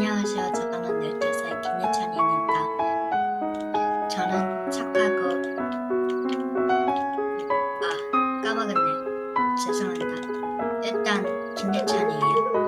안녕하세요. 저는 12살 김예찬입니다. 저는 착하고 아 까먹었네. 죄송합니다. 일단 김예찬이에요.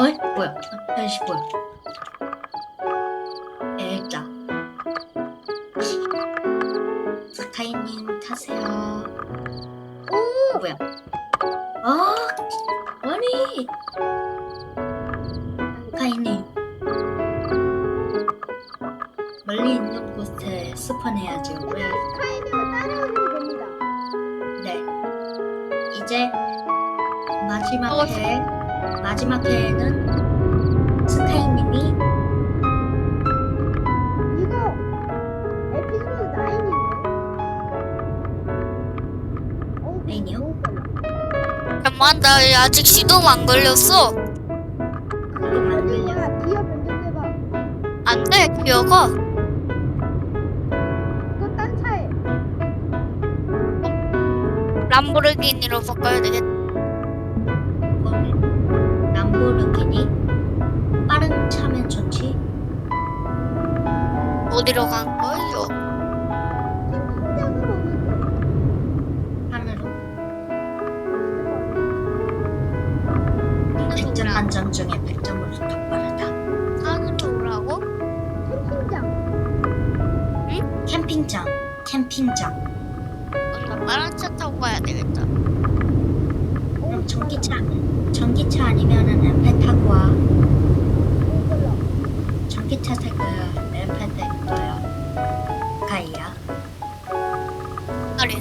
어이? 뭐야? 아, 아이씨 뭐야? 애자 스카이님 타세요 오! 뭐야? 아 아니 스카이님 멀리 있는 곳에 스폰해야죠 왜? 스카이브가 따라오면 됩니다. 네 이제 마지막 어, 회 마지막 회에는 스카이님이 이거 에피소드 9인데. 어, 빨라. 잠깐만 나 아직 시동 안 걸렸어 그거 걸린 거야. 기어 변경해봐. 안돼 기어가 그거 딴 차에. 람보르기니로 바꿔야 되겠다 람보르기니 빠른 차면 좋지 어디로 간 거예요? 하늘로 돼. 100점 만점 중에 100점으로 더 빠르다 산으로 오라고? 캠핑장. 캠핑장 캠핑장 그럼 나 빠른 차 타고 가야 되겠다 전기차 전기차 아니면은 램페 타고 와. 전기차 탈 거야 램페 탈 거야 가이야 아리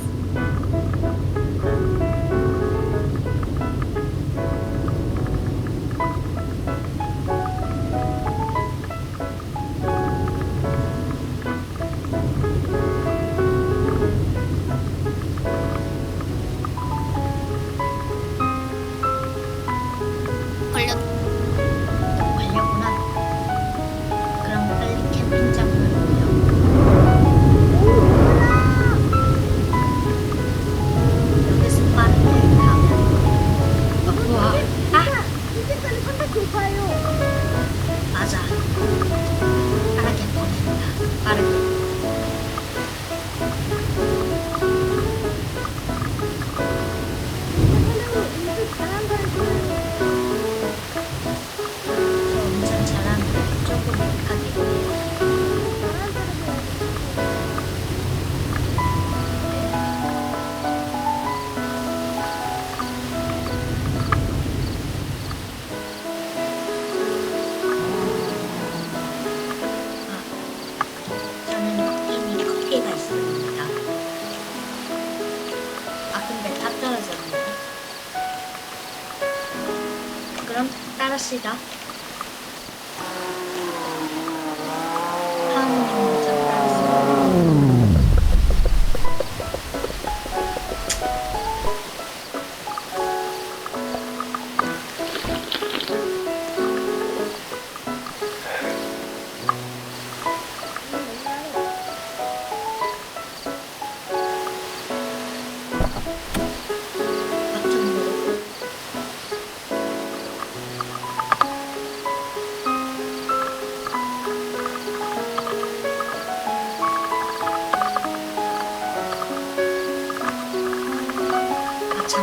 그럼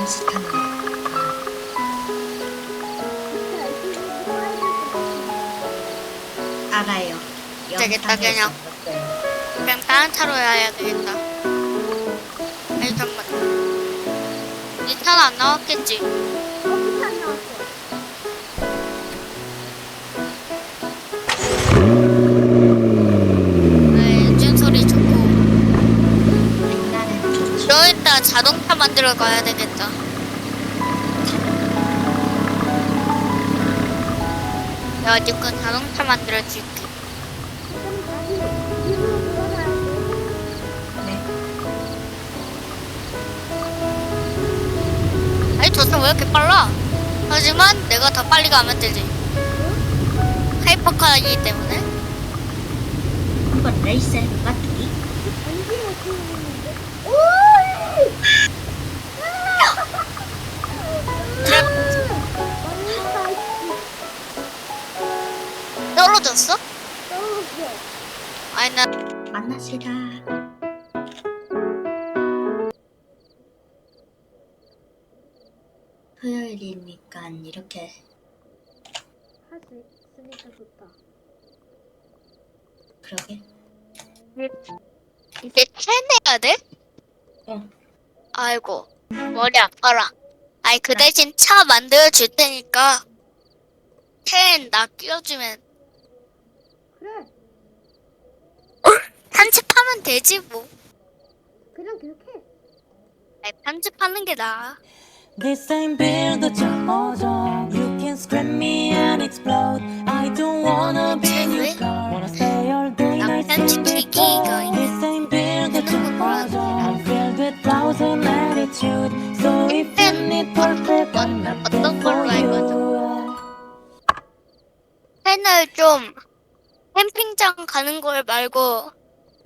시 탔네 진짜 에피소드 5를 알아요 되겠다, 그냥. 그냥 다른 차로 해야 되겠다. 아니 잠깐만. 이 차는 안 나왔겠지? 네, 자동차 만들어 가야 되겠다. 내가 지금 자동차 만들어 줄게. 그럼 다시 집으로 돌아가야 돼. 네. 아니 저차 왜 이렇게 빨라? 하지만 내가 더 빨리 가면 되지. 하이퍼카이기 때문에. 한번 레이스 해볼 아니 나 만나시다. 토요일이니까 이렇게 할 수 있으니까 좋다. 그러게. 이제 캔해야 돼? 응. 아이고 머리 아파라. 아이 그 대신 차 만들어 줄 테니까 캔나 끼워주면 그래. 편집하면 되지 뭐. 그냥 그렇게 해. 아이, 편집하는 게 나아. This ain't build a job. You can scrap me and explode. I don't wanna be in your car. Wanna stay all day night 편집기기가 This ain't build a job. I'm filled with thousand attitude. So if you need perfect, I'm not there 어떤 for 걸로 해가지고. you. 캔을 좀 캠핑장 가는 걸 말고